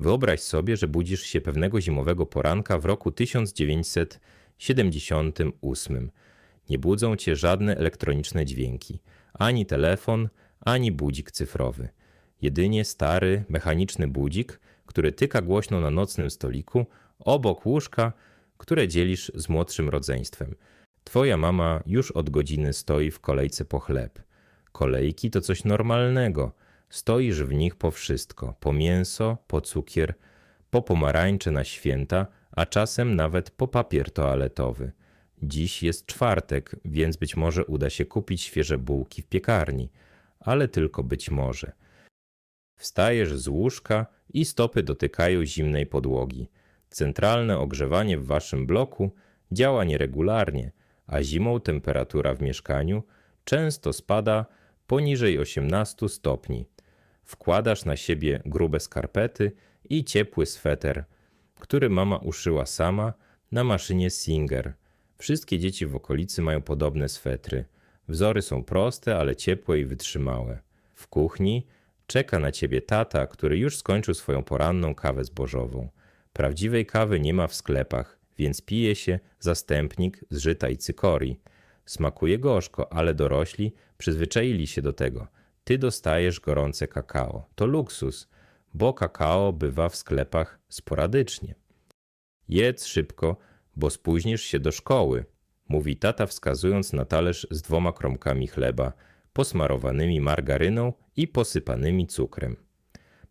Wyobraź sobie, że budzisz się pewnego zimowego poranka w roku 1978. Nie budzą cię żadne elektroniczne dźwięki, ani telefon, ani budzik cyfrowy. Jedynie stary, mechaniczny budzik, który tyka głośno na nocnym stoliku obok łóżka, które dzielisz z młodszym rodzeństwem. Twoja mama już od godziny stoi w kolejce po chleb. Kolejki to coś normalnego. Stoisz w nich po wszystko: po mięso, po cukier, po pomarańcze na święta, a czasem nawet po papier toaletowy. Dziś jest czwartek, więc być może uda się kupić świeże bułki w piekarni, ale tylko być może. Wstajesz z łóżka i stopy dotykają zimnej podłogi. Centralne ogrzewanie w waszym bloku działa nieregularnie, a zimą temperatura w mieszkaniu często spada poniżej 18 stopni. Wkładasz na siebie grube skarpety i ciepły sweter, który mama uszyła sama na maszynie Singer. Wszystkie dzieci w okolicy mają podobne swetry. Wzory są proste, ale ciepłe i wytrzymałe. W kuchni czeka na ciebie tata, który już skończył swoją poranną kawę zbożową. Prawdziwej kawy nie ma w sklepach, więc pije się zastępnik z żyta i cykorii. Smakuje gorzko, ale dorośli przyzwyczaili się do tego. Ty dostajesz gorące kakao. To luksus, bo kakao bywa w sklepach sporadycznie. Jedz szybko, bo spóźnisz się do szkoły, mówi tata wskazując na talerz z dwoma kromkami chleba, posmarowanymi margaryną i posypanymi cukrem.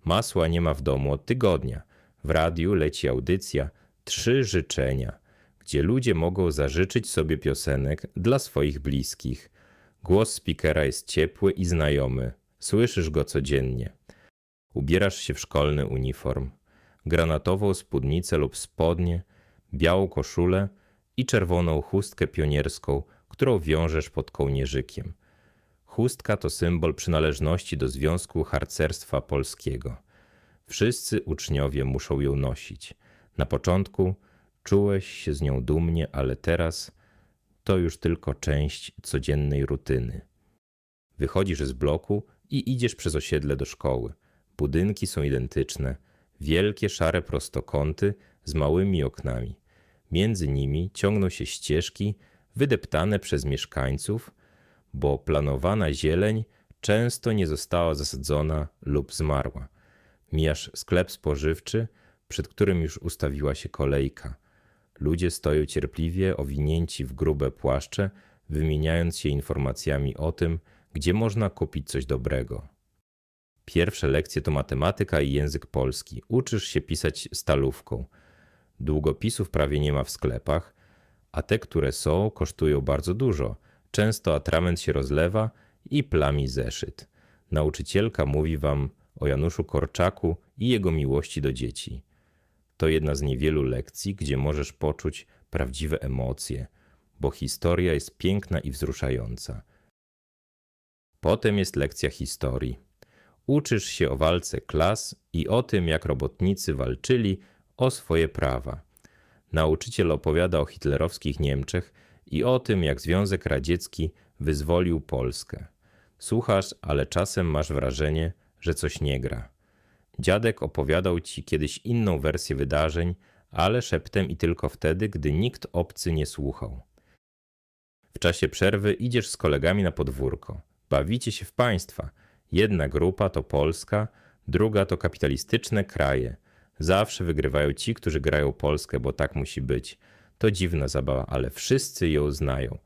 Masła nie ma w domu od tygodnia. W radiu leci audycja Trzy życzenia, gdzie ludzie mogą zażyczyć sobie piosenek dla swoich bliskich. Głos speakera jest ciepły i znajomy. Słyszysz go codziennie. Ubierasz się w szkolny uniform. Granatową spódnicę lub spodnie, białą koszulę i czerwoną chustkę pionierską, którą wiążesz pod kołnierzykiem. Chustka to symbol przynależności do Związku Harcerstwa Polskiego. Wszyscy uczniowie muszą ją nosić. Na początku czułeś się z nią dumnie, ale teraz to już tylko część codziennej rutyny. Wychodzisz z bloku i idziesz przez osiedle do szkoły. Budynki są identyczne, wielkie szare prostokąty z małymi oknami. Między nimi ciągną się ścieżki wydeptane przez mieszkańców, bo planowana zieleń często nie została zasadzona lub zmarła. Mijasz sklep spożywczy, przed którym już ustawiła się kolejka. Ludzie stoją cierpliwie, owinięci w grube płaszcze, wymieniając się informacjami o tym, gdzie można kupić coś dobrego. Pierwsze lekcje to matematyka i język polski. Uczysz się pisać stalówką. Długopisów prawie nie ma w sklepach, a te, które są, kosztują bardzo dużo. Często atrament się rozlewa i plami zeszyt. Nauczycielka mówi wam o Januszu Korczaku i jego miłości do dzieci. To jedna z niewielu lekcji, gdzie możesz poczuć prawdziwe emocje, bo historia jest piękna i wzruszająca. Potem jest lekcja historii. Uczysz się o walce klas i o tym, jak robotnicy walczyli o swoje prawa. Nauczyciel opowiada o hitlerowskich Niemczech i o tym, jak Związek Radziecki wyzwolił Polskę. Słuchasz, ale czasem masz wrażenie, że coś nie gra. Dziadek opowiadał ci kiedyś inną wersję wydarzeń, ale szeptem i tylko wtedy, gdy nikt obcy nie słuchał. W czasie przerwy idziesz z kolegami na podwórko. Bawicie się w państwa. Jedna grupa to Polska, druga to kapitalistyczne kraje. Zawsze wygrywają ci, którzy grają Polskę, bo tak musi być. To dziwna zabawa, ale wszyscy ją znają.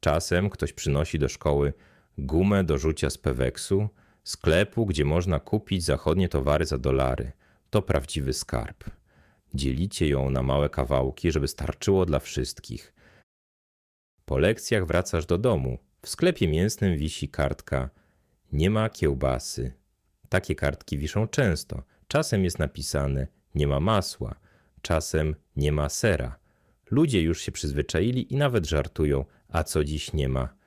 Czasem ktoś przynosi do szkoły gumę do rzucia z peweksu, sklepu, gdzie można kupić zachodnie towary za dolary. To prawdziwy skarb. Dzielicie ją na małe kawałki, żeby starczyło dla wszystkich. Po lekcjach wracasz do domu. W sklepie mięsnym wisi kartka Nie ma kiełbasy. Takie kartki wiszą często. Czasem jest napisane Nie ma masła. Czasem nie ma sera. Ludzie już się przyzwyczaili i nawet żartują, a co dziś nie ma.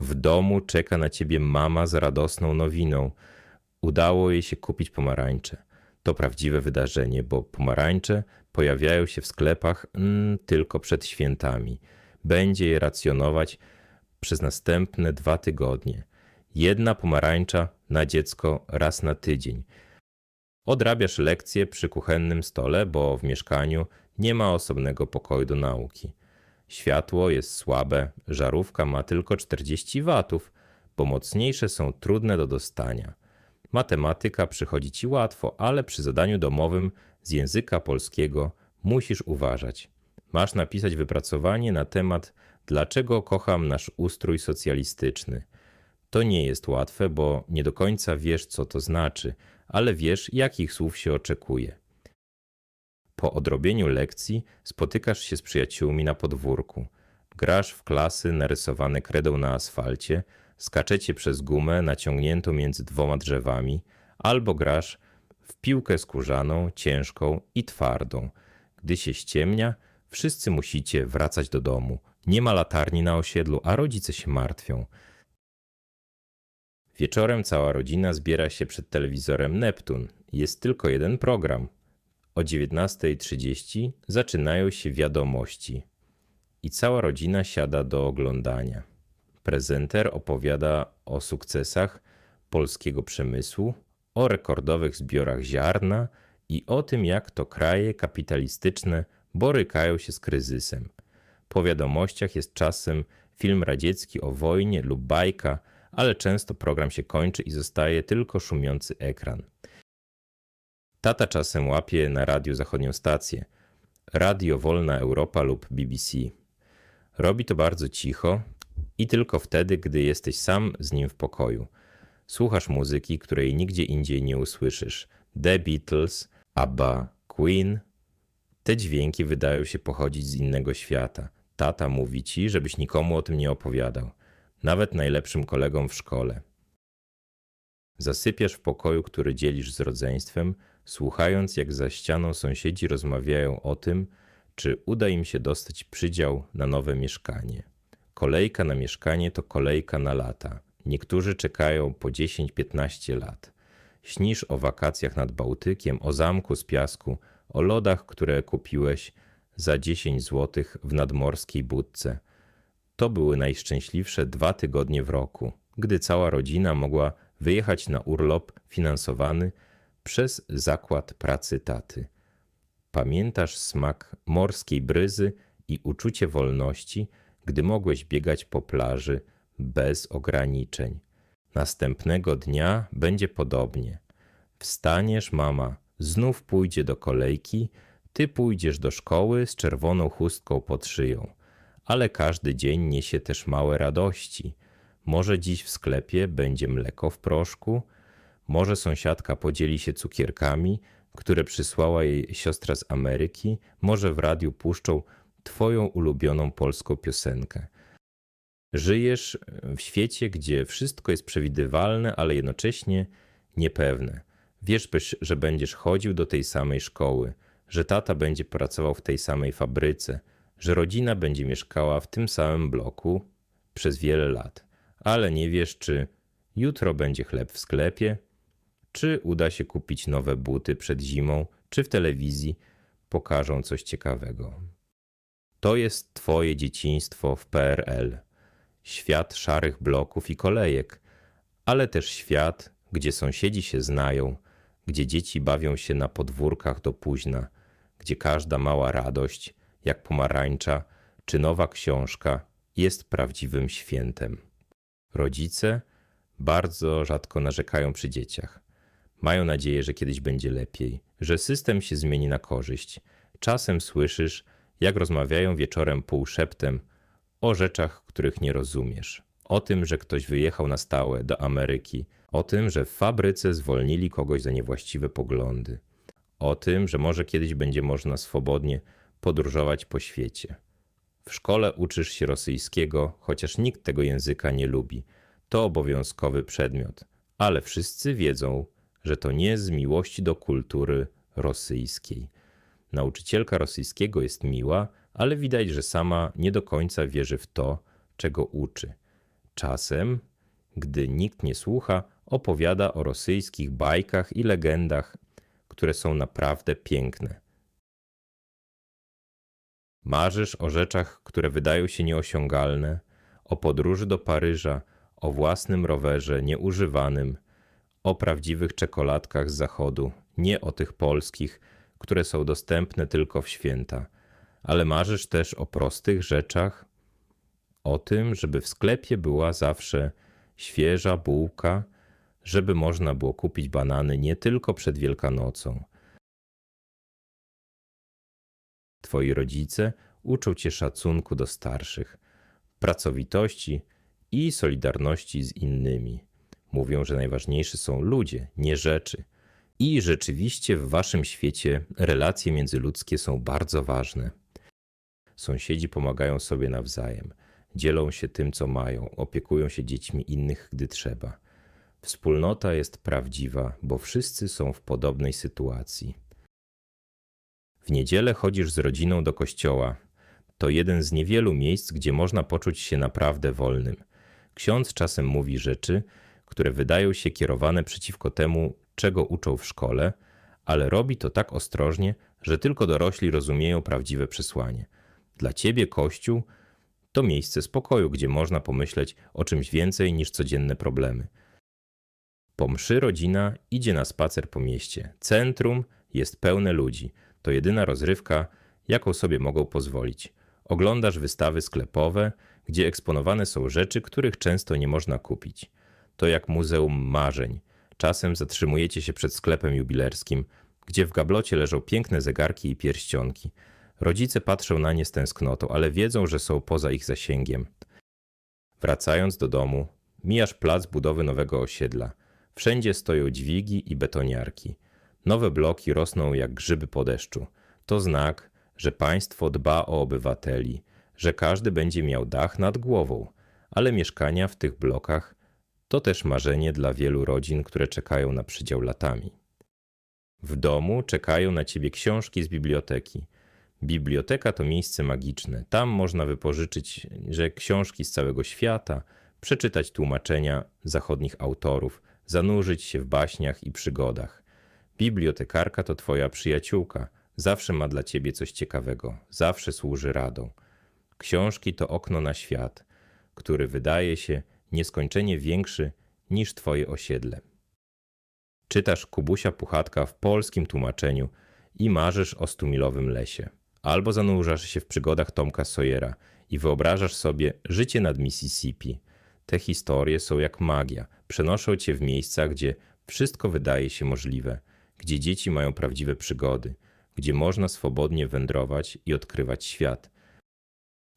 W domu czeka na ciebie mama z radosną nowiną. Udało jej się kupić pomarańcze. To prawdziwe wydarzenie, bo pomarańcze pojawiają się w sklepach mm, tylko przed świętami. Będzie je racjonować przez następne dwa tygodnie. Jedna pomarańcza na dziecko raz na tydzień. Odrabiasz lekcje przy kuchennym stole, bo w mieszkaniu nie ma osobnego pokoju do nauki. Światło jest słabe, żarówka ma tylko 40 watów, bo mocniejsze są trudne do dostania. Matematyka przychodzi ci łatwo, ale przy zadaniu domowym z języka polskiego musisz uważać. Masz napisać wypracowanie na temat, dlaczego kocham nasz ustrój socjalistyczny. To nie jest łatwe, bo nie do końca wiesz, co to znaczy, ale wiesz, jakich słów się oczekuje. Po odrobieniu lekcji spotykasz się z przyjaciółmi na podwórku. Grasz w klasy narysowane kredą na asfalcie, skaczecie przez gumę naciągniętą między dwoma drzewami, albo grasz w piłkę skórzaną, ciężką i twardą. Gdy się ściemnia, wszyscy musicie wracać do domu. Nie ma latarni na osiedlu, a rodzice się martwią. Wieczorem cała rodzina zbiera się przed telewizorem Neptun. Jest tylko jeden program. O 19.30 zaczynają się wiadomości i cała rodzina siada do oglądania. Prezenter opowiada o sukcesach polskiego przemysłu, o rekordowych zbiorach ziarna i o tym, jak to kraje kapitalistyczne borykają się z kryzysem. Po wiadomościach jest czasem film radziecki o wojnie lub bajka, ale często program się kończy i zostaje tylko szumiący ekran. Tata czasem łapie na radiu zachodnią stację, Radio Wolna Europa lub BBC. Robi to bardzo cicho i tylko wtedy, gdy jesteś sam z nim w pokoju. Słuchasz muzyki, której nigdzie indziej nie usłyszysz. The Beatles, ABBA, Queen. Te dźwięki wydają się pochodzić z innego świata. Tata mówi ci, żebyś nikomu o tym nie opowiadał, nawet najlepszym kolegom w szkole. Zasypiasz w pokoju, który dzielisz z rodzeństwem, słuchając, jak za ścianą sąsiedzi rozmawiają o tym, czy uda im się dostać przydział na nowe mieszkanie. Kolejka na mieszkanie to kolejka na lata. Niektórzy czekają po 10-15 lat. Śnisz o wakacjach nad Bałtykiem, o zamku z piasku, o lodach, które kupiłeś za 10 zł w nadmorskiej budce. To były najszczęśliwsze dwa tygodnie w roku, gdy cała rodzina mogła wyjechać na urlop finansowany przez zakład pracy taty. Pamiętasz smak morskiej bryzy i uczucie wolności, gdy mogłeś biegać po plaży bez ograniczeń. Następnego dnia będzie podobnie. Wstaniesz, mama, znów pójdzie do kolejki, ty pójdziesz do szkoły z czerwoną chustką pod szyją. Ale każdy dzień niesie też małe radości. Może dziś w sklepie będzie mleko w proszku, może sąsiadka podzieli się cukierkami, które przysłała jej siostra z Ameryki, może w radiu puszczą twoją ulubioną polską piosenkę. Żyjesz w świecie, gdzie wszystko jest przewidywalne, ale jednocześnie niepewne. Wiesz, że będziesz chodził do tej samej szkoły, że tata będzie pracował w tej samej fabryce, że rodzina będzie mieszkała w tym samym bloku przez wiele lat, ale nie wiesz, czy jutro będzie chleb w sklepie, czy uda się kupić nowe buty przed zimą, czy w telewizji pokażą coś ciekawego. To jest Twoje dzieciństwo w PRL. Świat szarych bloków i kolejek, ale też świat, gdzie sąsiedzi się znają, gdzie dzieci bawią się na podwórkach do późna, gdzie każda mała radość, jak pomarańcza czy nowa książka, jest prawdziwym świętem. Rodzice bardzo rzadko narzekają przy dzieciach. Mają nadzieję, że kiedyś będzie lepiej, że system się zmieni na korzyść. Czasem słyszysz, jak rozmawiają wieczorem półszeptem o rzeczach, których nie rozumiesz. O tym, że ktoś wyjechał na stałe do Ameryki, o tym, że w fabryce zwolnili kogoś za niewłaściwe poglądy, o tym, że może kiedyś będzie można swobodnie podróżować po świecie. W szkole uczysz się rosyjskiego, chociaż nikt tego języka nie lubi. To obowiązkowy przedmiot, ale wszyscy wiedzą, że to nie z miłości do kultury rosyjskiej. Nauczycielka rosyjskiego jest miła, ale widać, że sama nie do końca wierzy w to, czego uczy. Czasem, gdy nikt nie słucha, opowiada o rosyjskich bajkach i legendach, które są naprawdę piękne. Marzysz o rzeczach, które wydają się nieosiągalne, o podróży do Paryża, o własnym rowerze nieużywanym, o prawdziwych czekoladkach z zachodu, nie o tych polskich, które są dostępne tylko w święta, ale marzysz też o prostych rzeczach, o tym, żeby w sklepie była zawsze świeża bułka, żeby można było kupić banany nie tylko przed Wielkanocą. Twoi rodzice uczą cię szacunku do starszych, pracowitości i solidarności z innymi. Mówią, że najważniejsi są ludzie, nie rzeczy. I rzeczywiście w waszym świecie relacje międzyludzkie są bardzo ważne. Sąsiedzi pomagają sobie nawzajem, dzielą się tym, co mają, opiekują się dziećmi innych, gdy trzeba. Wspólnota jest prawdziwa, bo wszyscy są w podobnej sytuacji. W niedzielę chodzisz z rodziną do kościoła. To jeden z niewielu miejsc, gdzie można poczuć się naprawdę wolnym. Ksiądz czasem mówi rzeczy, które wydają się kierowane przeciwko temu, czego uczą w szkole, ale robi to tak ostrożnie, że tylko dorośli rozumieją prawdziwe przesłanie. Dla ciebie Kościół to miejsce spokoju, gdzie można pomyśleć o czymś więcej niż codzienne problemy. Po mszy rodzina idzie na spacer po mieście. Centrum jest pełne ludzi. To jedyna rozrywka, jaką sobie mogą pozwolić. Oglądasz wystawy sklepowe, gdzie eksponowane są rzeczy, których często nie można kupić. To jak muzeum marzeń. Czasem zatrzymujecie się przed sklepem jubilerskim, gdzie w gablocie leżą piękne zegarki i pierścionki. Rodzice patrzą na nie z tęsknotą, ale wiedzą, że są poza ich zasięgiem. Wracając do domu, mijasz plac budowy nowego osiedla. Wszędzie stoją dźwigi i betoniarki. Nowe bloki rosną jak grzyby po deszczu. To znak, że państwo dba o obywateli, że każdy będzie miał dach nad głową, ale mieszkania w tych blokach to też marzenie dla wielu rodzin, które czekają na przydział latami. W domu czekają na ciebie książki z biblioteki. Biblioteka to miejsce magiczne. Tam można wypożyczyć że książki z całego świata, przeczytać tłumaczenia zachodnich autorów, zanurzyć się w baśniach i przygodach. Bibliotekarka to twoja przyjaciółka, zawsze ma dla ciebie coś ciekawego, zawsze służy radą. Książki to okno na świat, który wydaje się nieskończenie większy niż twoje osiedle. Czytasz Kubusia Puchatka w polskim tłumaczeniu i marzysz o stumilowym lesie. Albo zanurzasz się w przygodach Tomka Sawyera i wyobrażasz sobie życie nad Mississippi. Te historie są jak magia, przenoszą cię w miejsca, gdzie wszystko wydaje się możliwe, gdzie dzieci mają prawdziwe przygody, gdzie można swobodnie wędrować i odkrywać świat.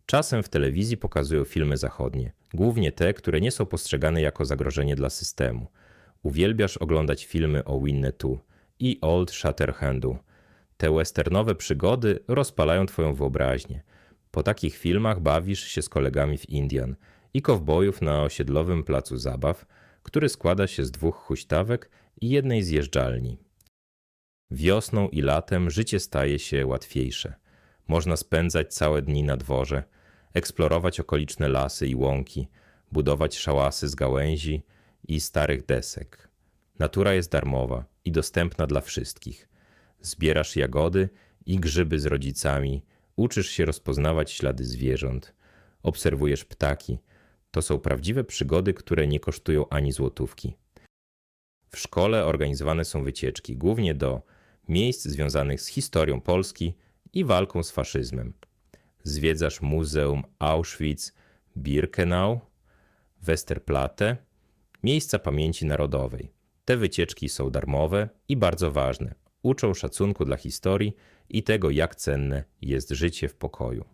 Czasem w telewizji pokazują filmy zachodnie, głównie te, które nie są postrzegane jako zagrożenie dla systemu. Uwielbiasz oglądać filmy o Winnetou i Old Shatterhandu. Te westernowe przygody rozpalają twoją wyobraźnię. Po takich filmach bawisz się z kolegami w Indian i kowbojów na osiedlowym placu zabaw, który składa się z dwóch huśtawek i jednej zjeżdżalni. Wiosną i latem życie staje się łatwiejsze. Można spędzać całe dni na dworze, eksplorować okoliczne lasy i łąki, budować szałasy z gałęzi i starych desek. Natura jest darmowa i dostępna dla wszystkich. Zbierasz jagody i grzyby z rodzicami, uczysz się rozpoznawać ślady zwierząt, obserwujesz ptaki. To są prawdziwe przygody, które nie kosztują ani złotówki. W szkole organizowane są wycieczki, głównie do miejsc związanych z historią Polski i walką z faszyzmem. Zwiedzasz Muzeum Auschwitz, Birkenau, Westerplatte, miejsca pamięci narodowej. Te wycieczki są darmowe i bardzo ważne. Uczą szacunku dla historii i tego, jak cenne jest życie w pokoju.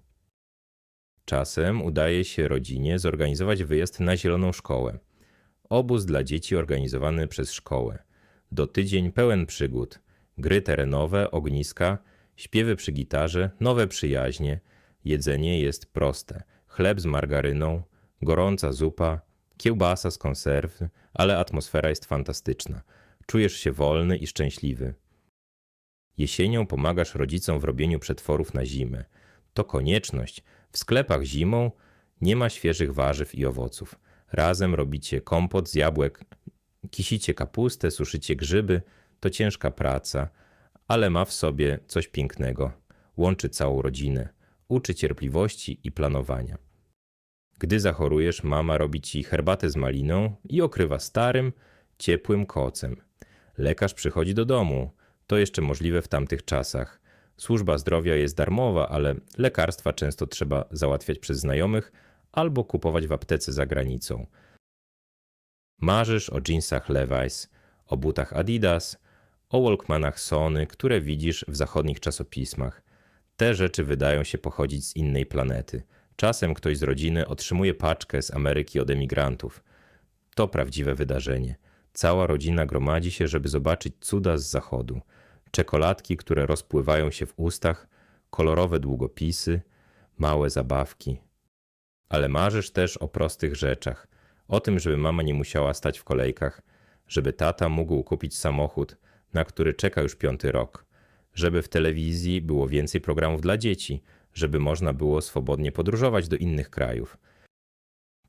Czasem udaje się rodzinie zorganizować wyjazd na Zieloną Szkołę. Obóz dla dzieci organizowany przez szkołę. Do tydzień pełen przygód, gry terenowe, ogniska, śpiewy przy gitarze, nowe przyjaźnie. Jedzenie jest proste: chleb z margaryną, gorąca zupa, kiełbasa z konserw, ale atmosfera jest fantastyczna. Czujesz się wolny i szczęśliwy. Jesienią pomagasz rodzicom w robieniu przetworów na zimę. To konieczność. W sklepach zimą nie ma świeżych warzyw i owoców. Razem robicie kompot z jabłek, kisicie kapustę, suszycie grzyby. To ciężka praca, ale ma w sobie coś pięknego. Łączy całą rodzinę, uczy cierpliwości i planowania. Gdy zachorujesz, mama robi ci herbatę z maliną i okrywa starym, ciepłym kocem. Lekarz przychodzi do domu, To jeszcze możliwe w tamtych czasach. Służba zdrowia jest darmowa, ale lekarstwa często trzeba załatwiać przez znajomych albo kupować w aptece za granicą. Marzysz o jeansach Levi's, o butach Adidas, o Walkmanach Sony, które widzisz w zachodnich czasopismach. Te rzeczy wydają się pochodzić z innej planety. Czasem ktoś z rodziny otrzymuje paczkę z Ameryki od emigrantów. To prawdziwe wydarzenie. Cała rodzina gromadzi się, żeby zobaczyć cuda z zachodu. Czekoladki, które rozpływają się w ustach, kolorowe długopisy, małe zabawki. Ale marzysz też o prostych rzeczach. O tym, żeby mama nie musiała stać w kolejkach, żeby tata mógł kupić samochód, na który czeka już piąty rok, żeby w telewizji było więcej programów dla dzieci, żeby można było swobodnie podróżować do innych krajów.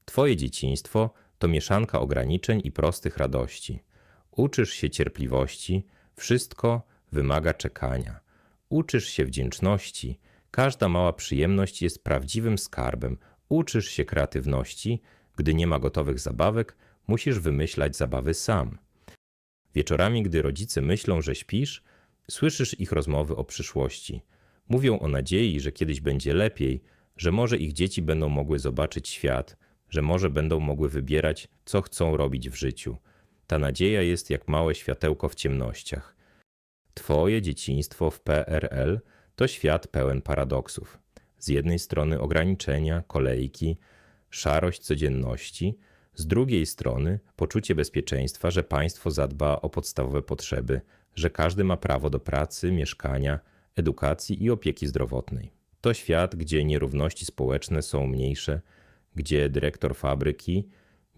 Twoje dzieciństwo to mieszanka ograniczeń i prostych radości. Uczysz się cierpliwości, wszystko wymaga czekania. Uczysz się wdzięczności, każda mała przyjemność jest prawdziwym skarbem. Uczysz się kreatywności, gdy nie ma gotowych zabawek, musisz wymyślać zabawy sam. Wieczorami, gdy rodzice myślą, że śpisz, słyszysz ich rozmowy o przyszłości. Mówią o nadziei, że kiedyś będzie lepiej, że może ich dzieci będą mogły zobaczyć świat, że może będą mogły wybierać, co chcą robić w życiu. Ta nadzieja jest jak małe światełko w ciemnościach. Twoje dzieciństwo w PRL to świat pełen paradoksów. Z jednej strony ograniczenia, kolejki, szarość codzienności, z drugiej strony poczucie bezpieczeństwa, że państwo zadba o podstawowe potrzeby, że każdy ma prawo do pracy, mieszkania, edukacji i opieki zdrowotnej. To świat, gdzie nierówności społeczne są mniejsze, gdzie dyrektor fabryki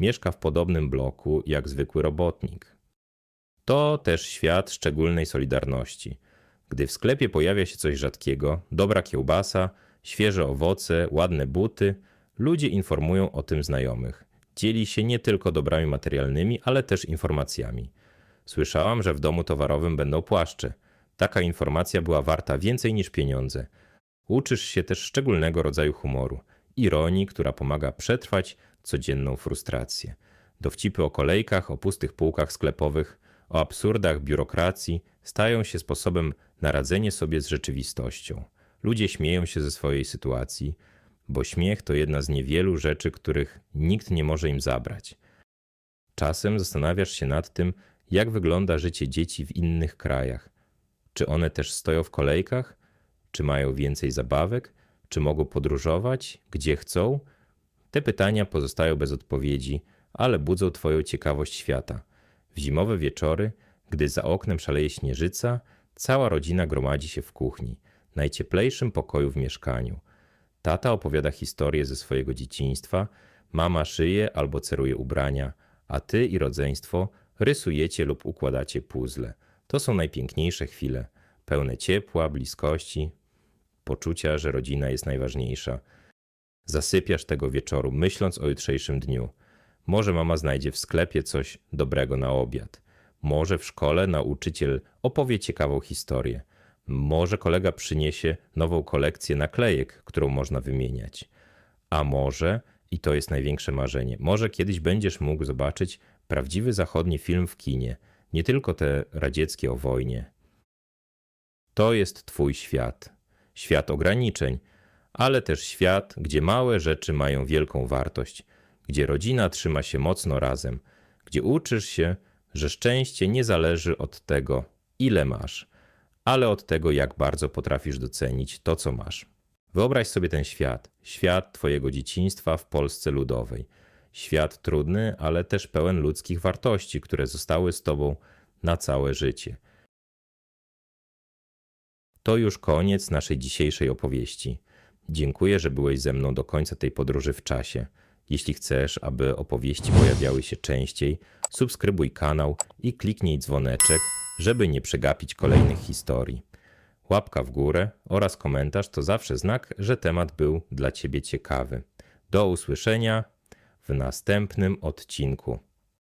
mieszka w podobnym bloku jak zwykły robotnik. To też świat szczególnej solidarności. Gdy w sklepie pojawia się coś rzadkiego, dobra kiełbasa, świeże owoce, ładne buty, ludzie informują o tym znajomych. Dzieli się nie tylko dobrami materialnymi, ale też informacjami. Słyszałam, że w domu towarowym będą płaszcze. Taka informacja była warta więcej niż pieniądze. Uczysz się też szczególnego rodzaju humoru, ironii, która pomaga przetrwać codzienną frustrację. Dowcipy o kolejkach, o pustych półkach sklepowych, o absurdach biurokracji stają się sposobem na radzenie sobie z rzeczywistością. Ludzie śmieją się ze swojej sytuacji, bo śmiech to jedna z niewielu rzeczy, których nikt nie może im zabrać. Czasem zastanawiasz się nad tym, jak wygląda życie dzieci w innych krajach. Czy one też stoją w kolejkach? Czy mają więcej zabawek? Czy mogą podróżować? Gdzie chcą? Te pytania pozostają bez odpowiedzi, ale budzą Twoją ciekawość świata. W zimowe wieczory, gdy za oknem szaleje śnieżyca, cała rodzina gromadzi się w kuchni, najcieplejszym pokoju w mieszkaniu. Tata opowiada historię ze swojego dzieciństwa, mama szyje albo ceruje ubrania, a ty i rodzeństwo rysujecie lub układacie puzzle. To są najpiękniejsze chwile, pełne ciepła, bliskości, poczucia, że rodzina jest najważniejsza. Zasypiasz tego wieczoru, myśląc o jutrzejszym dniu. Może mama znajdzie w sklepie coś dobrego na obiad. Może w szkole nauczyciel opowie ciekawą historię. Może kolega przyniesie nową kolekcję naklejek, którą można wymieniać. A może, i to jest największe marzenie, może kiedyś będziesz mógł zobaczyć prawdziwy zachodni film w kinie, nie tylko te radzieckie o wojnie. To jest Twój świat. Świat ograniczeń, ale też świat, gdzie małe rzeczy mają wielką wartość, gdzie rodzina trzyma się mocno razem, gdzie uczysz się, że szczęście nie zależy od tego, ile masz ale od tego, jak bardzo potrafisz docenić to, co masz. Wyobraź sobie ten świat, świat Twojego dzieciństwa w Polsce ludowej. Świat trudny, ale też pełen ludzkich wartości, które zostały z Tobą na całe życie. To już koniec naszej dzisiejszej opowieści. Dziękuję, że byłeś ze mną do końca tej podróży w czasie. Jeśli chcesz, aby opowieści pojawiały się częściej, subskrybuj kanał i kliknij dzwoneczek żeby nie przegapić kolejnych historii. Łapka w górę oraz komentarz to zawsze znak, że temat był dla Ciebie ciekawy. Do usłyszenia w następnym odcinku.